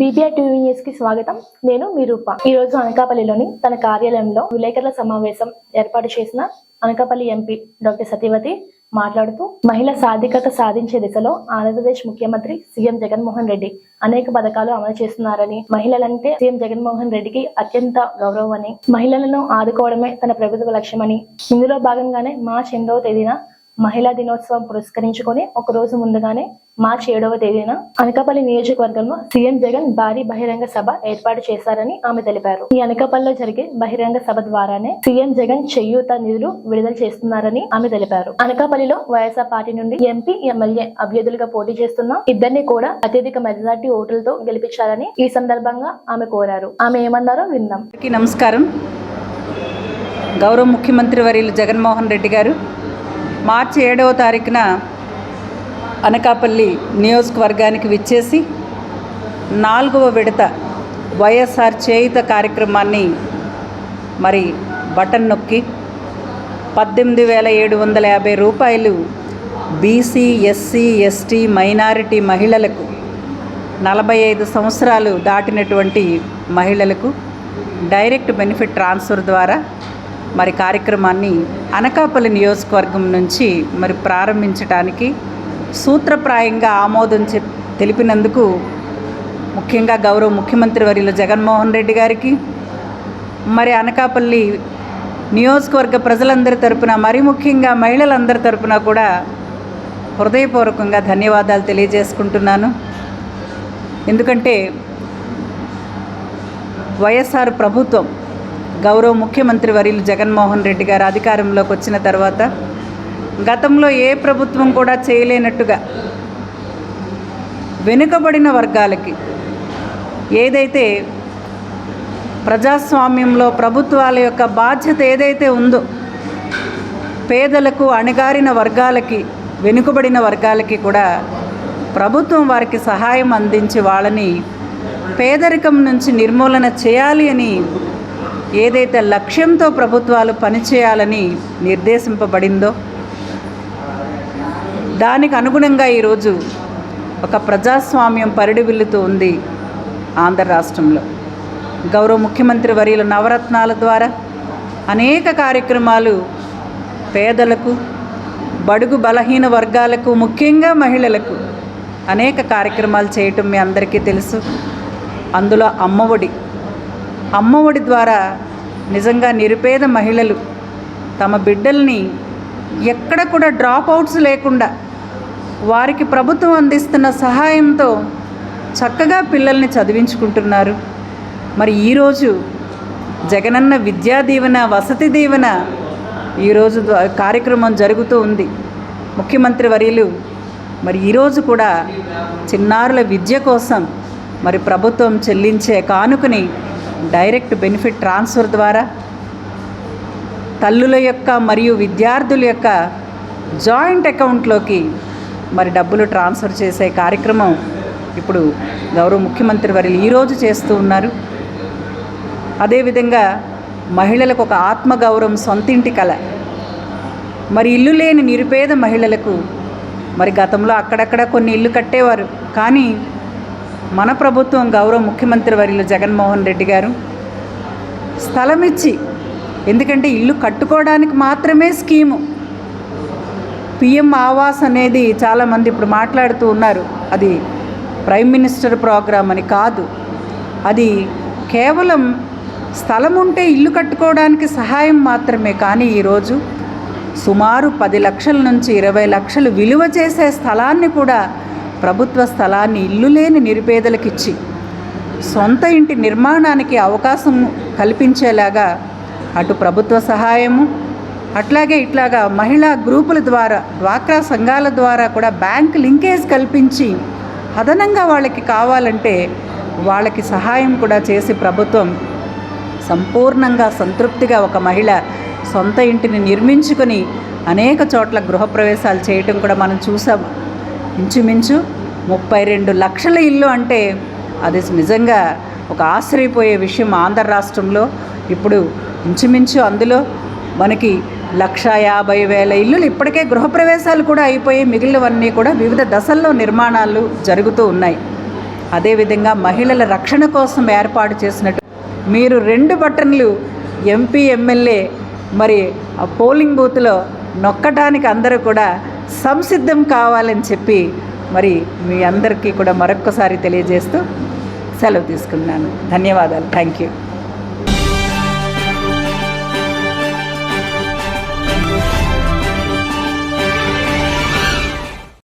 BPR TV న్యూస్కి స్వాగతం. నేను మీ రూప. ఈ రోజు అనకాపల్లిలోని తన కార్యాలయంలో విలేకరుల సమావేశం ఏర్పాటు చేసిన అనకాపల్లి ఎంపీ డాక్టర్ సతీవతి మాట్లాడుతూ మహిళ సాధికత సాధించే దిశలో ఆంధ్రప్రదేశ్ ముఖ్యమంత్రి సీఎం జగన్మోహన్ రెడ్డి అనేక పథకాలు అమలు చేస్తున్నారని మహిళలంటే సీఎం జగన్మోహన్ రెడ్డికి అత్యంత గౌరవం అని మహిళలను ఆదుకోవడమే తన ప్రభుత్వ లక్ష్యమని. ఇందులో భాగంగానే మార్చి ఎనిమిదవ తేదీన మహిళా దినోత్సవం పురస్కరించుకొని ఒక రోజు ముందుగానే మార్చి ఏడవ తేదీన అనకాపల్లి నియోజకవర్గంలో సీఎం జగన్ భారీ బహిరంగ సభ ఏర్పాటు చేశారని ఆమె తెలిపారు. ఈ అనకాపల్లిలో జరిగే బహిరంగ సభ ద్వారానే సీఎం జగన్ చేయూత నిధులు విడుదల చేస్తున్నారని ఆమె తెలిపారు. అనకాపల్లిలో వైఎస్ఆర్ పార్టీ నుండి ఎంపీ ఎమ్మెల్యే అభ్యర్థులుగా పోటీ చేస్తున్న ఇద్దరిని కూడా అత్యధిక మెజార్టీ ఓట్లతో గెలిపించాలని ఈ సందర్భంగా ఆమె కోరారు. ఆమె ఏమన్నారో విందాం. నమస్కారం. గౌరవ ముఖ్యమంత్రి వర్యులు జగన్మోహన్ రెడ్డి గారు మార్చి ఏడవ తారీఖున అనకాపల్లి నియోజకవర్గానికి విచ్చేసి నాలుగవ విడత వైఎస్ఆర్ చేయుత కార్యక్రమాన్ని మరి బటన్ నొక్కి పద్దెనిమిది వేల ఏడు వందల యాభై రూపాయలు బీసీ ఎస్సీ ఎస్టీ మైనారిటీ మహిళలకు నలభై ఐదు సంవత్సరాలు దాటినటువంటి మహిళలకు డైరెక్ట్ బెనిఫిట్ ట్రాన్స్ఫర్ ద్వారా మరి కార్యక్రమాన్ని అనకాపల్లి నియోజకవర్గం నుంచి మరి ప్రారంభించడానికి సూత్రప్రాయంగా ఆమోదం చెప్ తెలిపినందుకు ముఖ్యంగా గౌరవ ముఖ్యమంత్రి వర్యులు జగన్మోహన్ రెడ్డి గారికి మరి అనకాపల్లి నియోజకవర్గ ప్రజలందరి తరపున మరి ముఖ్యంగా మహిళలందరి తరపున కూడా హృదయపూర్వకంగా ధన్యవాదాలు తెలియజేసుకుంటున్నాను. ఎందుకంటే వైఎస్ఆర్ ప్రభుత్వం గౌరవ ముఖ్యమంత్రి వర్యులు జగన్మోహన్ రెడ్డి గారు అధికారంలోకి వచ్చిన తర్వాత గతంలో ఏ ప్రభుత్వం కూడా చేయలేనట్టుగా వెనుకబడిన వర్గాలకి ఏదైతే ప్రజాస్వామ్యంలో ప్రభుత్వాల యొక్క బాధ్యత ఏదైతే ఉందో పేదలకు అణగారిన వర్గాలకి వెనుకబడిన వర్గాలకి కూడా ప్రభుత్వం వారికి సహాయం అందించి వాళ్ళని పేదరికం నుంచి నిర్మూలన చేయాలి అని ఏదైతే లక్ష్యంతో ప్రభుత్వాలు పనిచేయాలని నిర్దేశింపబడిందో దానికి అనుగుణంగా ఈరోజు ఒక ప్రజాస్వామ్యం పరిడివిల్లుతూ ఉంది ఆంధ్ర రాష్ట్రంలో. గౌరవ ముఖ్యమంత్రి వర్యుల నవరత్నాల ద్వారా అనేక కార్యక్రమాలు పేదలకు బడుగు బలహీన వర్గాలకు ముఖ్యంగా మహిళలకు అనేక కార్యక్రమాలు చేయటం మీ అందరికీ తెలుసు. అందులో అమ్మఒడి అమ్మఒడి ద్వారా నిజంగా నిరుపేద మహిళలు తమ బిడ్డల్ని ఎక్కడ కూడా డ్రాప్ అవుట్స్ లేకుండా వారికి ప్రభుత్వం అందిస్తున్న సహాయంతో చక్కగా పిల్లల్ని చదివించుకుంటున్నారు. మరి ఈరోజు జగనన్న విద్యా దీవెన వసతి దీవెన ఈరోజు కార్యక్రమం జరుగుతూ ఉంది. ముఖ్యమంత్రి వర్యులు మరి ఈరోజు కూడా చిన్నారుల విద్య కోసం మరి ప్రభుత్వం చెల్లించే కానుకని డైరెక్ట్ బెనిఫిట్ ట్రాన్స్ఫర్ ద్వారా తల్లుల యొక్క మరియు విద్యార్థుల యొక్క జాయింట్ అకౌంట్లోకి మరి డబ్బులు ట్రాన్స్ఫర్ చేసే కార్యక్రమం ఇప్పుడు గౌరవ ముఖ్యమంత్రి వారు ఈరోజు చేస్తూ ఉన్నారు. అదేవిధంగా మహిళలకు ఒక ఆత్మగౌరవం సొంతింటి కళ. మరి ఇల్లు లేని నిరుపేద మహిళలకు మరి గతంలో అక్కడక్కడ కొన్ని ఇల్లు కట్టేవారు. కానీ మన ప్రభుత్వం గౌరవ ముఖ్యమంత్రి వర్యులు జగన్మోహన్ రెడ్డి గారు స్థలం ఇచ్చి ఎందుకంటే ఇల్లు కట్టుకోవడానికి మాత్రమే స్కీము. పిఎం ఆవాస్ అనేది చాలామంది ఇప్పుడు మాట్లాడుతూ ఉన్నారు. అది ప్రైమ్ మినిస్టర్ ప్రోగ్రాం అని కాదు. అది కేవలం స్థలం ఉంటే ఇల్లు కట్టుకోవడానికి సహాయం మాత్రమే కానీ ఈరోజు సుమారు పది లక్షల నుంచి ఇరవై లక్షలు విలువ చేసే స్థలాన్ని కూడా ప్రభుత్వ స్థలాన్ని ఇల్లు లేని నిరుపేదలకు ఇచ్చి సొంత ఇంటి నిర్మాణానికి అవకాశం కల్పించేలాగా అటు ప్రభుత్వ సహాయము అట్లాగే ఇట్లాగా మహిళా గ్రూపుల ద్వారా డ్వాక్రా సంఘాల ద్వారా కూడా బ్యాంక్ లింకేజ్ కల్పించి అదనంగా వాళ్ళకి కావాలంటే వాళ్ళకి సహాయం కూడా చేసి ప్రభుత్వం సంపూర్ణంగా సంతృప్తిగా ఒక మహిళ సొంత ఇంటిని నిర్మించుకొని అనేక చోట్ల గృహప్రవేశాలు చేయటం కూడా మనం చూసాం. ఇంచుమించు ముప్పై రెండు లక్షల ఇల్లు అంటే అది నిజంగా ఒక ఆశ్చర్యపోయే విషయం ఆంధ్ర రాష్ట్రంలో. ఇప్పుడు ఇంచుమించు అందులో మనకి లక్ష యాభై వేల ఇల్లులు ఇప్పటికే గృహప్రవేశాలు కూడా అయిపోయి మిగిలినవన్నీ కూడా వివిధ దశల్లో నిర్మాణాలు జరుగుతూ ఉన్నాయి. అదేవిధంగా మహిళల రక్షణ కోసం ఏర్పాటు చేసినట్టు మీరు రెండు బటన్లు ఎంపీ ఎమ్మెల్యే మరి ఆ పోలింగ్ బూత్లో నొక్కటానికి అందరూ కూడా సంసిద్ధం కావాలని చెప్పి మరి మీ అందరికీ కూడా మరొక్కసారి తెలియజేస్తూ సెలవు తీసుకున్నాను. ధన్యవాదాలు. Thank you